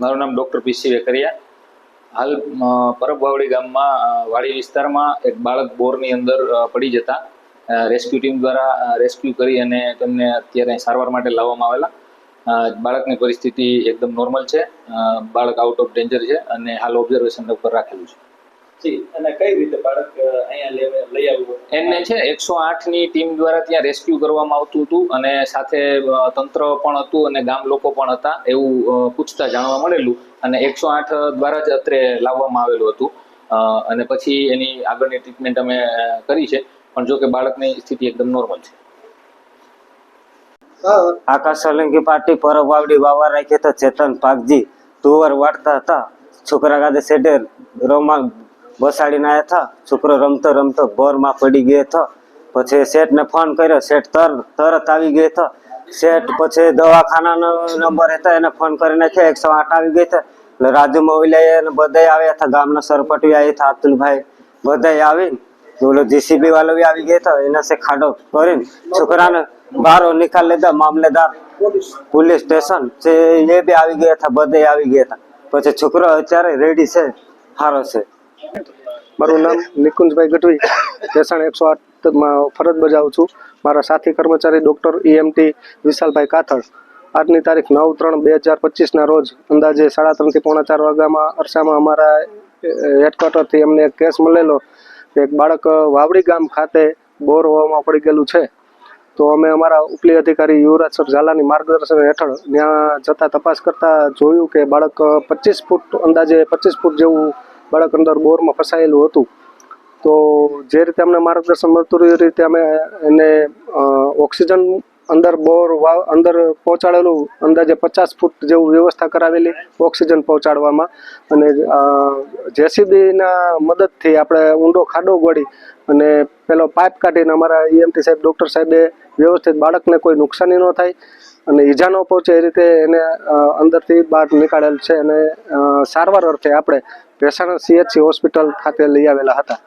મારું નામ ડૉક્ટર પીસી વેકરિયા. હાલ પરબવાવડી ગામમાં વાડી વિસ્તારમાં એક બાળક બોરની અંદર પડી જતા. રેસ્ક્યુ ટીમ દ્વારા રેસ્ક્યુ કરી અને તેમને અત્યારે સારવાર માટે લાવવામાં આવેલા. બાળકની પરિસ્થિતિ એકદમ નોર્મલ છે. બાળક આઉટ ઓફ ડેન્જર છે અને હાલ ઓબ્ઝર્વેશન ઉપર રાખેલું છે. અને કઈ રીતે બાળક અહીંયા લઈ આવ્યું એમને છે એકસો આઠની ટીમ દ્વારા ત્યાં રેસ્ક્યુ કરવામાં આવતું હતું અને સાથે તંત્ર પણ હતું અને ગામ લોકો પણ હતા એવું પૂછતા જાણવા મળેલું અને એકસો આઠ દ્વારા જ અત્રે લાવવામાં આવેલું હતું. અને પછી એની આગળની ટ્રીટમેન્ટ અમે કરી છે. પણ જો કે બાળકની સ્થિતિ એકદમ નોર્મલ છે. આકાશ સોલંકી પાર્ટી પરબ વાવડી વાવા રાખી તો ચેતન પાકજી તુવર વાટતા હતા. છોકરા ગાદે સેડે રોમાં બસાડીને આવ્યા હતા છોકરો રમતો રમતો બોરમાં પડી ગયો હતો પછી શેઠને ફોન કર્યો. શેઠ તર, તરત આવી ગયો હતો શેઠ પછી દવાખાનાનો નંબર હતો. એને ફોન કરી નાખ્યો. એકસો આઠ આવી ગઈ હતા એટલે રાજુ મોવિલિયા અને બધા આવ્યા હતા ગામના સરપટી આવ્યા હતા અતુલભાઈ. બધાય આવીને ઓલો જીસીબી વાળો બી આવી ગયો હતો એના સે ખાડો કરીને છોકરાને બહાર નિકાલ લીધા મામલેદાર. પોલીસ સ્ટેશન છે એ બી આવી ગયા હતા બધે આવી ગયા હતા પછી છોકરો અત્યારે રેડી છે. સારો છે. મારું નામ નિકુંજભાઈ ગઢવી ભેસાણ એકસો આઠમાં ફરજ બજાવું છું. મારા સાથી કર્મચારી ડૉક્ટર ઈએમટી વિશાલભાઈ કાથળ. આજની તારીખ નવ ત્રણ બે હજાર પચીસના રોજ અંદાજે સાડા ત્રણથી પોણા ચાર વાગ્યામાં અરસામાં અમારા હેડક્વાર્ટરથી અમને એક કેસ મળેલો એક બાળક વાવડી ગામ ખાતે બોર હોવામાં પડી ગયેલું છે. તો અમે અમારા ઉપલી અધિકારી યુવરાજ સર ઝાલાની માર્ગદર્શન હેઠળ ત્યાં જતાં તપાસ કરતાં જોયું કે બાળક પચીસ ફૂટ અંદાજે પચીસ ફૂટ જેવું બાળક અંદર બોરમાં ફસાયેલું હતું. તો જે રીતે અમને માર્ગદર્શન મળતું એ રીતે અમે એને ઓક્સિજન અંદર બોર અંદર પહોંચાડેલું, અંદાજે પચાસ ફૂટ જેવું વ્યવસ્થા કરાવેલી ઓક્સિજન પહોંચાડવામાં. અને જેસીબીના મદદથી આપણે ઊંડો ખાડો ગોળી અને પેલો પાઇપ કાઢીને અમારા ઈએમટી સાહેબ, ડૉક્ટર સાહેબે વ્યવસ્થિત બાળકને કોઈ નુકસાની ન થાય અને ઈજા ન પહોંચે એ રીતે એને અંદરથી બહાર નીકાળેલ છે અને સારવાર અર્થે આપણે ભેસાણ સીએચસી હોસ્પિટલ ખાતે લઈ આવેલા હતા.